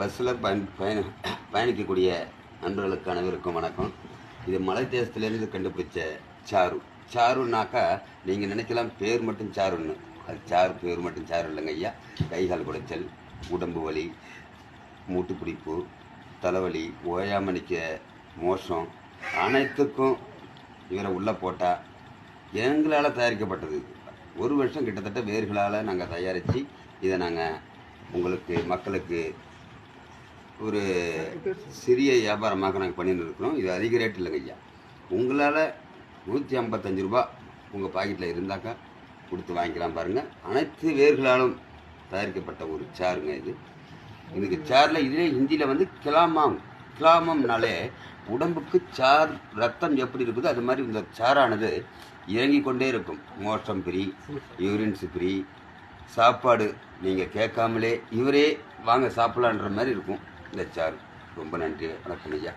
பஸ்ஸில் பயன் பயண பயணிக்கக்கூடிய நண்பர்களுக்கு அனைவருக்கும் வணக்கம். இது மலை தேசத்துலேருந்து கண்டுபிடிச்ச சாரு. சாருன்னாக்கா நீங்கள் நினைக்கலாம் பேர் மட்டும் சாருன்னு. அது சாரு பேர் மட்டும் சாரு இல்லைங்க ஐயா. கைகால் குடைச்சல் உடம்பு வலி மூட்டு பிடிப்பு தலைவலி ஓயாமல் நிற்க மோசம் அனைத்துக்கும் இவரை உள்ளே போட்டால் எங்களால் தயாரிக்கப்பட்டது. ஒரு வருஷம் கிட்டத்தட்ட வேர்களால் நாங்கள் தயாரித்து இதை நாங்கள் உங்களுக்கு மக்களுக்கு ஒரு சிறிய வியாபாரமாக நாங்கள் பண்ணிட்டு இருக்கிறோம் இது அதிக ரேட் இல்லைங்க ஐயா. உங்களால் நூற்றி ஐம்பத்தஞ்சு ரூபா உங்கள் பாக்கெட்டில் இருந்தாக்கா கொடுத்து வாங்கிக்கலாம் பாருங்கள் அனைத்து வேர்களாலும் தயாரிக்கப்பட்ட ஒரு சாருங்க இது. இதுக்கு சாரில் இதிலே ஹிந்தியில் வந்து கிளாமாம் கிளாமம்னாலே உடம்புக்கு சார் ரத்தம் எப்படி இருக்குதோ அது மாதிரி இந்த சாரானது இறங்கி கொண்டே இருக்கும். மோஷம் ஃப்ரீ யூரின்ஸ் ஃப்ரீ சாப்பாடு நீங்கள் கேட்காமலே இவரே வாங்க சாப்பிடலான்ற மாதிரி இருக்கும். இந்த சார். ரொம்ப நன்றி. வணக்கம் ஐயா.